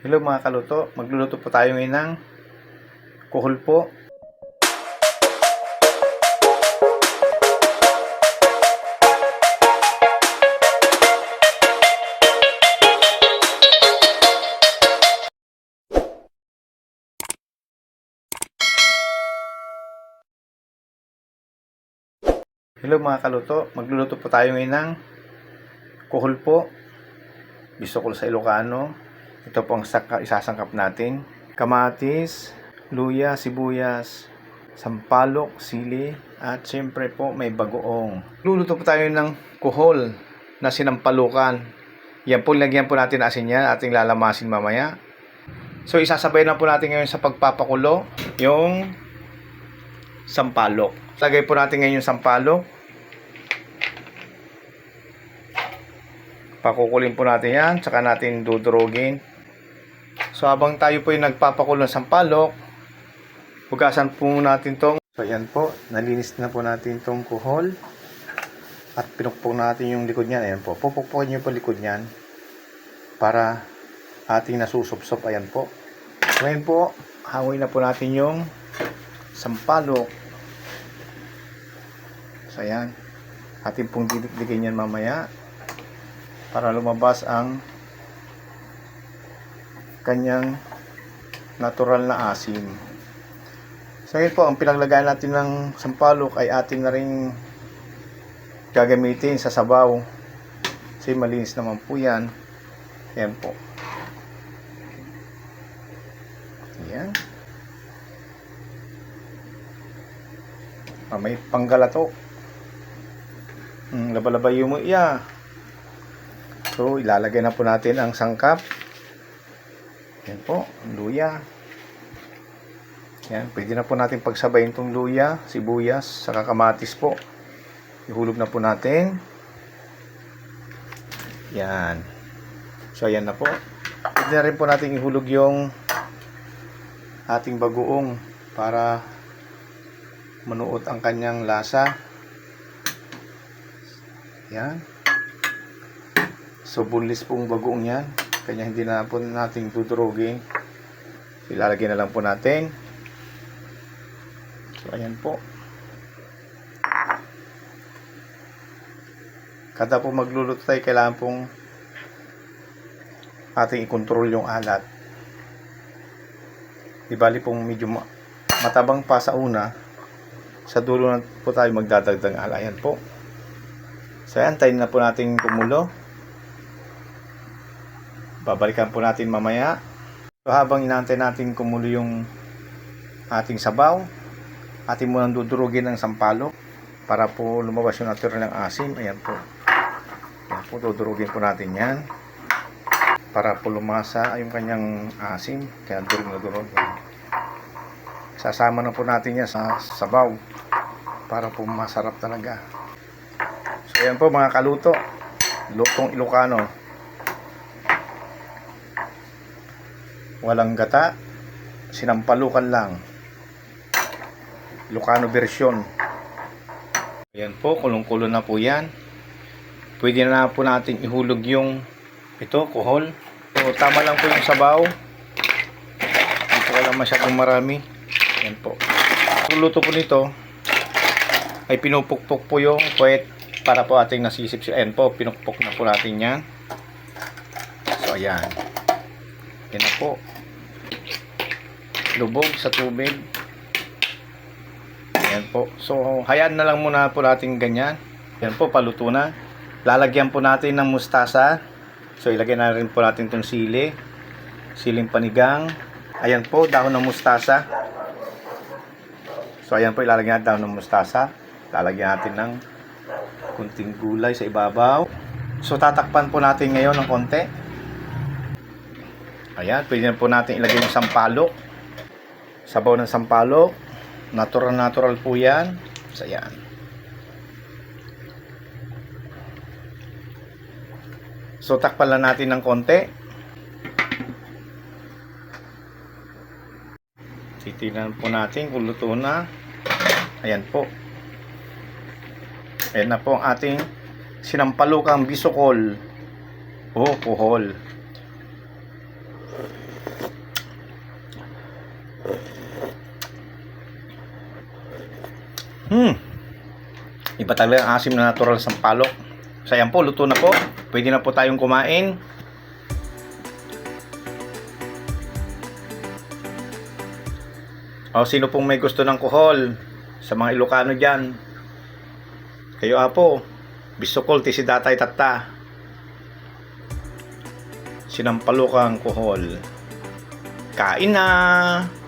Hello mga kaluto, magluluto po tayo ngayon ng kuhol po. Hello mga kaluto, magluluto po tayo ngayon ng kuhol po. Bisokol sa Ilocano. Ito po ang isasangkap natin. Kamatis, luya, sibuyas, sampalok, sili, at siyempre po may bagoong. Luluto po tayo ng kuhol na sinampalukan. Yan po, lagyan po natin asin yan, ating lalamasin mamaya. So, isasabay na po natin ngayon sa pagpapakulo yung sampalok. Lagay po natin ngayon yung sampalok. Pakukulin po natin yan, tsaka natin dudurugin. So habang tayo po yung nagpapakulo ng sampalok, hugasan po natin tong So yan po, nalinis na po natin tong kuhol. At pinukpok natin yung likod niyan. Ayan po, pupukpukin niyo po likod niyan para ating nasusupsop. Ayan po. Ngayon po, hangoy na po natin yung sampalok. So ayan, ating pong didikdikin yan mamaya para lumabas ang kanyang natural na asim. So yun po, ang pinaglagay natin ng sampalok ay atin na rin gagamitin sa sabaw. Kasi malinis naman po yan. Yan po. Yan. Ah, may panggalato. Hmm, labalabay yung iya. So, ilalagay na po natin ang sangkap. Yan po, luya. Yan, pwede na po natin pagsabayin itong luya, sibuyas, saka kamatis po. Ihulog na po natin. Yan. So, ayan na po. Pwede na rin po natin ihulog yung ating bagoong para manuot ang kanyang lasa. Yan. So, bunlis pong bagoong yan. Kanya hindi na po natin dudurugin. Ilalagay na lang po natin. So, ayan po. Kada po magluluto tayo, kailangan pong ating i-control yung alat. Di bali pong medyo ma- matabang pa sa una, sa dulo na po tayo magdadagdag alat. Ayan po. So, ayan, tayo na po natin kumulo. Babalikan po natin mamaya. So, habang inaantay natin kumulo yung ating sabaw, ating munang dudurugin ng sampalok para po lumabas yung natural ng asim. Ayan po. Ayan po, dudurugin po natin yan para po lumasa yung kanyang asim. Kaya durug na durug. Sasama na po natin yan sa sabaw para po masarap talaga. So, ayan po mga kaluto. Lutong Ilocano. Walang gata. Sinampalukan lang. Lucano version. Ayan po kulong-kulo na po yan. Pwede na po natin ihulog yung ito kuhol. So tama lang po yung sabaw. Hindi po lang masyadong marami. Ayan po. Luto po nito ay pinupukpok po yung puwet para po ating nasisip ayan po pinukpok na po natin yan. So ayan na po. Lubog sa tubig. Yan po. So, hayaan na lang muna po natin ganyan. Yan po, paluto na. Lalagyan po natin ng mustasa. So, ilagay na rin po natin itong sili. Siling panigang. Ayan po, dahon ng mustasa. So, ayan po, ilalagay natin dahon ng mustasa. Lalagyan natin ng kunting gulay sa ibabaw. So, tatakpan po natin ngayon ng konti. Ayan, pwede na po natin ilagay yung sampalok. Sabaw ng sampalok. Natural natural po yan. So, ayan. So, takpan lang natin ng konti. Titignan po natin kung luto na. Ayan po. Ayan na po ang ating sinampalukang bisokol o kuhol. Iba talaga ang asim na natural sa palok. So ayan po, luto na po. Pwede na po tayong kumain. O sino pong may gusto ng kuhol sa mga Ilocano dyan? Kayo apo, bisukol ti si datay tata. Sinampalukang kuhol. Kain na!